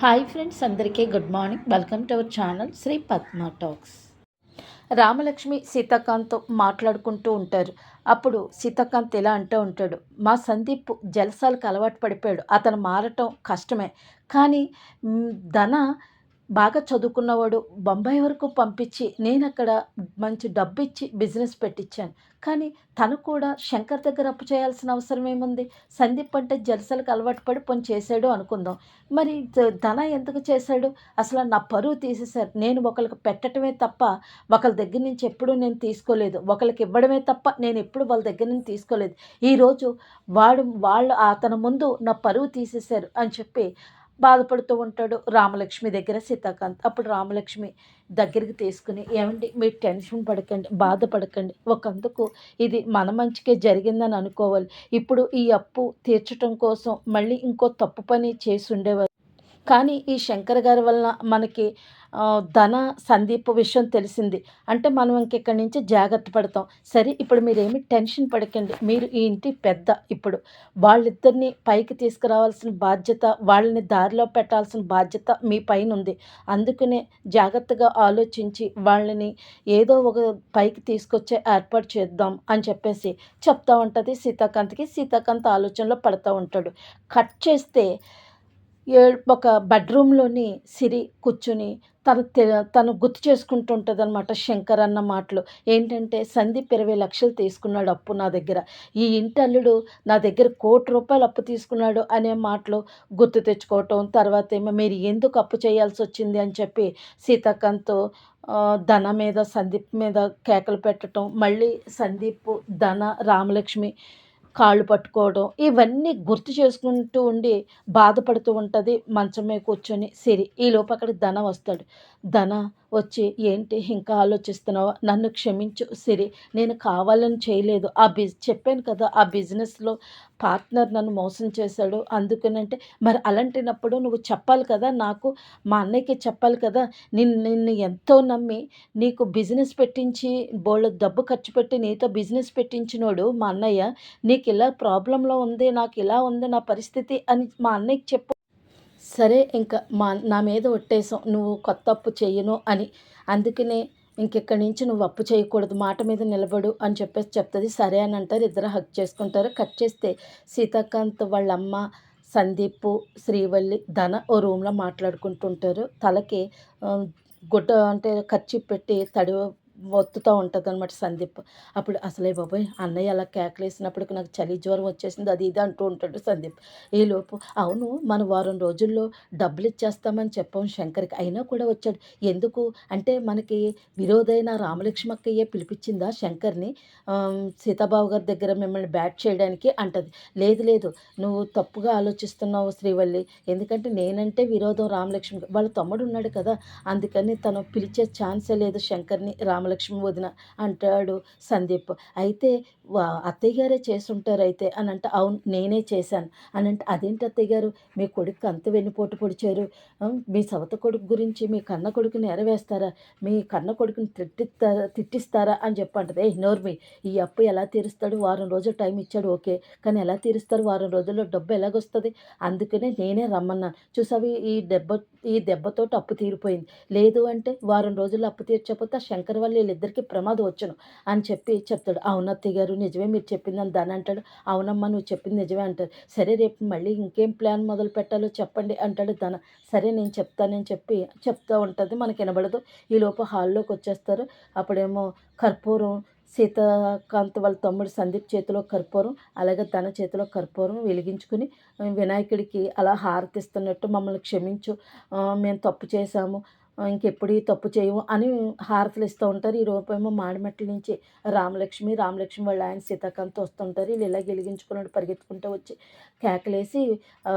Hi friends అందరికీ good morning welcome to our channel Shri Padma talks Ramalakshmi సీతాకాంత్తో మాట్లాడుకుంటూ ఉంటారు. అప్పుడు సీతాకాంత్ ఇలా అంటూ ఉంటాడు. మా సందీప్ జలసాలకు అలవాటు పడిపోయాడు. అతను మారటం కష్టమే. కానీ ధన బాగా చదువుకున్నవాడు బొంబాయి వరకు పంపించి నేను అక్కడ మంచి డబ్బు ఇచ్చి బిజినెస్ పెట్టించాను కానీ తను కూడా శంకర్ దగ్గర అప్పు చేయాల్సిన అవసరం ఏముంది? సందీప్ అంటే జలసలకు అలవాటు పడి పని చేశాడు అనుకుందాం. మరి ధన ఎందుకు చేశాడు? అసలు నా పరువు తీసేశారు. నేను ఒకరికి పెట్టడమే తప్ప ఒకరి దగ్గర నుంచి ఎప్పుడూ నేను తీసుకోలేదు. ఒకరికి ఇవ్వడమే తప్ప నేను ఎప్పుడు వాళ్ళ దగ్గర నుంచి తీసుకోలేదు. ఈరోజు వాడు వాళ్ళు అతని ముందు నా పరువు తీసేశారు అని చెప్పి బాధపడుతూ ఉంటాడు రామలక్ష్మి దగ్గర సీతాకాంత్. అప్పుడు రామలక్ష్మి దగ్గరికి తీసుకుని ఏమండి మీరు టెన్షన్ పడకండి బాధపడకండి. ఒకందుకు ఇది మన మంచికే జరిగిందని అనుకోవాలి. ఇప్పుడు ఈ అప్పు తీర్చడం కోసం మళ్ళీ ఇంకో తప్పు పని చేసి ఉండేవారు కానీ ఈ శంకర్ గారి వలన మనకి ధన సందీప్ విషయం తెలిసింది. అంటే మనం ఇంకెక్కడి నుంచి జాగ్రత్త పడతాం. సరే ఇప్పుడు మీరేమి టెన్షన్ పడకండి. మీరు ఈ ఇంటి పెద్ద ఇప్పుడు. వాళ్ళిద్దరిని పైకి తీసుకురావాల్సిన బాధ్యత వాళ్ళని దారిలో పెట్టాల్సిన బాధ్యత మీ పైన ఉంది. అందుకనే జాగ్రత్తగా ఆలోచించి వాళ్ళని ఏదో ఒక పైకి తీసుకొచ్చే ఏర్పాటు చేద్దాం అని చెప్పేసి చెప్తా ఉంటుంది. సీతాకాంత్కి సీతాకాంత్ ఆలోచనలో పడుతూ ఉంటాడు. కట్ చేస్తే ఏ ఒక బెడ్రూమ్లోని సిరి కూర్చుని తను తను గుర్తు చేసుకుంటుంటుంది అనమాట శంకర్ అన్న మాటలు. ఏంటంటే సందీప్ ఇరవై లక్షలు తీసుకున్నాడు అప్పు నా దగ్గర. ఈ ఇంటి అల్లుడు నా దగ్గర కోటి రూపాయలు అప్పు తీసుకున్నాడు అనే మాటలు గుర్తు తెచ్చుకోవటం తర్వాత ఏమో మీరు ఎందుకు అప్పు చేయాల్సి వచ్చింది అని చెప్పి సీతాకాంత్ ధన మీద సందీప్ మీద కేకలు పెట్టడం మళ్ళీ సందీప్ ధన రామలక్ష్మి కాళ్ళు పట్టుకోవడం ఇవన్నీ గుర్తు చేసుకుంటూ ఉండి బాధపడుతూ ఉంటుంది మంచం మీద కూర్చొని. సిరి ఈ లోపు అక్కడ ధన వస్తాడు. ధన వచ్చి ఏంటి ఇంకా ఆలోచిస్తున్నావా? నన్ను క్షమించు సిరి. నేను కావాలని చేయలేదు. ఆ బిజ్ చెప్పాను కదా ఆ బిజినెస్లో పార్ట్నర్ నన్ను మోసం చేశాడు. అందుకనంటే మరి అలాంటినప్పుడు నువ్వు చెప్పాలి కదా నాకు మా అన్నయ్యకి చెప్పాలి కదా నిన్ను నిన్ను ఎంతో నమ్మి నీకు బిజినెస్ పెట్టించి బోళ్ళ డబ్బు ఖర్చు పెట్టి నీతో బిజినెస్ పెట్టించినోడు మా అన్నయ్య నీకు ఇలా ప్రాబ్లంలో ఉంది నాకు ఇలా ఉంది నా పరిస్థితి అని మా అన్నయ్యకి చెప్పు సరే ఇంకా మా నా మీద ఒట్టేసాం నువ్వు కొత్త అప్పు చేయను అని. అందుకనే ఇంకెక్కడి నుంచి నువ్వు అప్పు చేయకూడదు మాట మీద నిలబడు అని చెప్పేసి చెప్తుంది. సరే అని అంటారు. ఇద్దరు హక్ చేసుకుంటారు. కట్ చేస్తే సీతాకాంత్ వాళ్ళమ్మ సందీప్ శ్రీవల్లి ధన ఓ రూమ్లో మాట్లాడుకుంటుంటారు. తలకి గుడ్డ అంటే ఖర్చు పెట్టి తడి ఒత్తుతూ ఉంటుంది అనమాట సందీప్. అప్పుడు అసలే బాబాయ్ అన్నయ్య అలా కేకలేసినప్పటికి నాకు చలి జ్వరం వచ్చేసింది అది ఇది అంటూ ఉంటాడు సందీప్. ఈలోపు అవును మన వారం రోజుల్లో డబ్బులు ఇచ్చేస్తామని చెప్పాం శంకర్కి అయినా కూడా వచ్చాడు. ఎందుకు? అంటే మనకి విరోధైన రామలక్ష్మక్కయ్యే పిలిపించిందా శంకర్ని? సీతాబాబు గారి దగ్గర మిమ్మల్ని బ్యాట్ చేయడానికి అంటది. లేదు లేదు నువ్వు తప్పుగా ఆలోచిస్తున్నావు శ్రీవల్లి. ఎందుకంటే నేనంటే విరోధం రామలక్ష్మి వాళ్ళ తమ్ముడు ఉన్నాడు కదా అందుకని తను పిలిచే ఛాన్సే లేదు శంకర్ని రామ రామలక్ష్మి వదిన అంటాడు సందీప్. అయితే వా- అత్తయ్య గారే చేసుంటారు అయితే అని అంటే అవును నేనే చేశాను. అని అంటే అదేంటి అత్తయ్య గారు? మీ కొడుకు అంత వెన్నుపోటు పొడిచారు. మీ సవత కొడుకు గురించి మీ కన్న కొడుకుని ఎరవేస్తారా మీ కన్న కొడుకుని తిట్టిస్తారా తిట్టిస్తారా అని చెప్పంటది. ఏ నోర్మి ఈ అప్పు ఎలా తీరుస్తాడు? వారం రోజులు టైం ఇచ్చాడు ఓకే. కానీ ఎలా తీరుస్తారు? వారం రోజుల్లో డబ్బు ఎలాగొస్తుంది? అందుకనే నేనే రమ్మన్నాను చూసావి ఈ దెబ్బ ఈ దెబ్బతోటి అప్పు తీరిపోయింది. లేదు అంటే వారం రోజుల్లో అప్పు తీర్చకపోతే ఆ శంకర్ వల్ల వీళ్ళిద్దరికీ ప్రమాదం వచ్చును అని చెప్పి చెప్తాడు. అవునత్తి గారు నిజమే మీరు చెప్పిందని దాని అంటాడు. అవునమ్మా నువ్వు చెప్పింది నిజమే అంటాడు. సరే రేపు మళ్ళీ ఇంకేం ప్లాన్ మొదలు పెట్టాలో చెప్పండి అంటాడు ధన. సరే నేను చెప్తానని చెప్పి చెప్తూ ఉంటుంది. మనకి వినబడదు. ఈలోపు హాల్లోకి వచ్చేస్తారు. అప్పుడేమో కర్పూరం సీతాకాంత్ వాళ్ళ తమ్ముడు సందీప్ చేతిలో కర్పూరం అలాగే తన చేతిలో కర్పూరం వెలిగించుకుని వినాయకుడికి అలా హారతిస్తున్నట్టు మమ్మల్ని క్షమించు. మేము తప్పు చేశాము. ఇంకెప్పుడు ఈ తప్పు చేయము అని హారతలు ఇస్తూ ఉంటారు. ఈ రూపేమో మాడిమెట్ల నుంచి రామలక్ష్మి రామలక్ష్మి వాళ్ళ ఆయన సీతాకాంత్ వస్తుంటారు. వీళ్ళు ఇలా వెలిగించుకున్నాడు పరిగెత్తుకుంటూ వచ్చి కేకలేసి ఆ,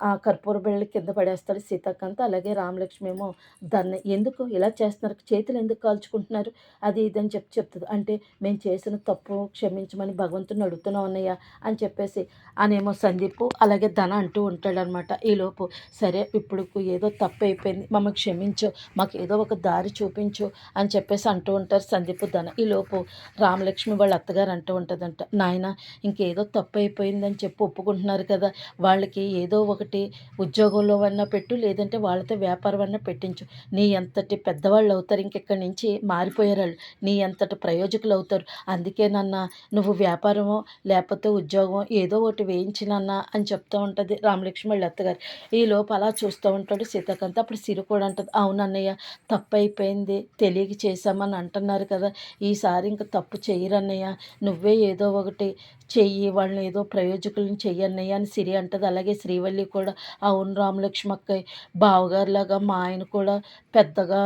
ఆ కర్పూర బిళ్ళ కింద పడేస్తాడు సీతాకాంత్. అలాగే రామలక్ష్మి ఏమో దాన్ని ఎందుకు ఇలా చేస్తున్నారు? చేతులు ఎందుకు కాల్చుకుంటున్నారు? అది ఇదని చెప్పి చెప్తుంది. అంటే మేము చేసిన తప్పు క్షమించమని భగవంతుని అడుగుతున్నాం అన్నయ్య అని చెప్పేసి అనేమో సందీప్ అలాగే ధన అంటూ ఉంటాడనమాట ఈలోపు సరే ఇప్పుడు ఏదో తప్పు అయిపోయింది మమ్మల్ని క్షమించు మాకు ఏదో ఒక దారి చూపించు అని చెప్పేసి అంటూ ఉంటారు సందీప్ ధన ఈలోపు రామలక్ష్మి వాళ్ళ అత్తగారు అంటూ ఉంటుందంట నాయన ఇంకేదో తప్పు అయిపోయిందని చెప్పి ఒప్పుకుంటున్నారు కదా వాళ్ళకి ఏదో ఒకటి ఉద్యోగంలో అన్నా పెట్టు లేదంటే వాళ్ళతో వ్యాపారం అన్నా పెట్టించు. నీ ఎంతటి పెద్దవాళ్ళు అవుతారు ఇంకెక్కడి నుంచి మారిపోయారు వాళ్ళు. నీ ఎంతటి ప్రయోజకులు అవుతారు. అందుకే నాన్న నువ్వు వ్యాపారమో లేకపోతే ఉద్యోగం ఏదో ఒకటి వేయించినన్నా అని చెప్తూ ఉంటుంది రామలక్ష్మి వాళ్ళ అత్తగారు. ఈ అలా చూస్తూ ఉంటాడు సీతాకాంత్. అప్పుడు సిరు కూడా అంటుంది అన్నయ్య తప్పు అయిపోయింది తెలియక చేశామని అంటున్నారు కదా ఈసారి ఇంక తప్పు చేయరన్నయ్య నువ్వే ఏదో ఒకటి చెయ్యి వాళ్ళని ఏదో ప్రయోజకులను చెయ్యన్నయ్య అని సిరి అంటది. అలాగే శ్రీవల్లి కూడా అవును రామలక్ష్మి అక్కయ్య బావగారిలాగా మా ఆయన కూడా పెద్దగా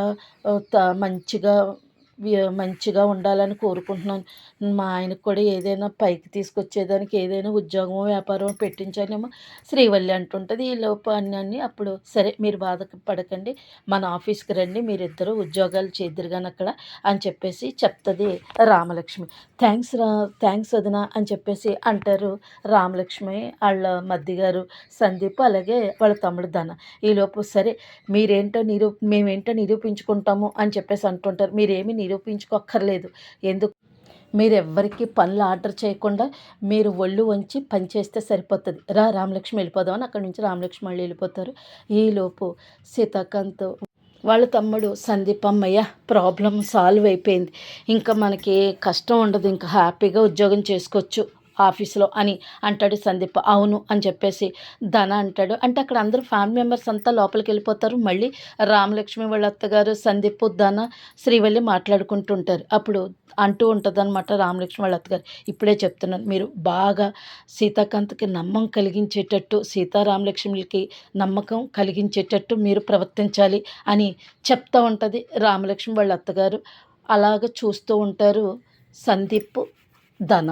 త- మంచిగా మంచిగా ఉండాలని కోరుకుంటున్నాను. మా ఆయనకు కూడా ఏదైనా పైకి తీసుకొచ్చేదానికి ఏదైనా ఉద్యోగమో వ్యాపారం పెట్టించానేమో శ్రీవల్లి అంటుంటుంది. ఈ లోపు అన్ని అన్ని అప్పుడు సరే మీరు బాధపడకండి. మన ఆఫీస్కి రండి. మీరిద్దరూ ఉద్యోగాలు చేద్దరుగాని అక్కడ అని చెప్పేసి చెప్తుంది రామలక్ష్మి. థ్యాంక్స్ రా థ్యాంక్స్ వదిన అని చెప్పేసి అంటారు రామలక్ష్మి. వాళ్ళ మద్ది గారు సందీప్ అలాగే వాళ్ళ తమ్ముడు ధన. ఈలోపు సరే మీరేంటో నిరూ మేమేంటో నిరూపించుకుంటాము అని చెప్పేసి అంటుంటారు. మీరేమి నిరూపించుకోక్కర్లేదు. ఎందుకు? మీరు ఎవ్వరికీ పనులు ఆర్డర్ చేయకుండా మీరు ఒళ్ళు వంచి పని చేస్తే సరిపోతుంది. రా రామలక్ష్మి వెళ్ళిపోదాం అని అక్కడి నుంచి రామలక్ష్మి మళ్ళీ వెళ్ళిపోతారు. ఈలోపు సీతాకాంత్ వాళ్ళ తమ్ముడు సందీప్ అమ్మయ్య ప్రాబ్లం సాల్వ్ అయిపోయింది. ఇంకా మనకి కష్టం ఉండదు. ఇంకా హ్యాపీగా ఉద్యోగం చేసుకోవచ్చు. ఆఫీస్లో అని అంటాడు సందీప్. అవును అని చెప్పేసి ధన అంటాడు. అంటే అక్కడ అందరూ ఫ్యామిలీ మెంబర్స్ అంతా లోపలికి వెళ్ళిపోతారు. మళ్ళీ రామలక్ష్మి వాళ్ళ అత్తగారు సందీప్ ధన శ్రీవల్లి మాట్లాడుకుంటుంటారు. అప్పుడు అంటూ ఉంటుంది అనమాట రామలక్ష్మి వాళ్ళ అత్తగారు. ఇప్పుడే చెప్తున్నాను మీరు బాగా సీతాకాంత్కి నమ్మకం కలిగించేటట్టు సీతారామలక్ష్మికి నమ్మకం కలిగించేటట్టు మీరు ప్రవర్తించాలి అని చెప్తూ ఉంటుంది రామలక్ష్మి వాళ్ళ అత్తగారు. అలాగ చూస్తూ ఉంటారు సందీప్ ధన.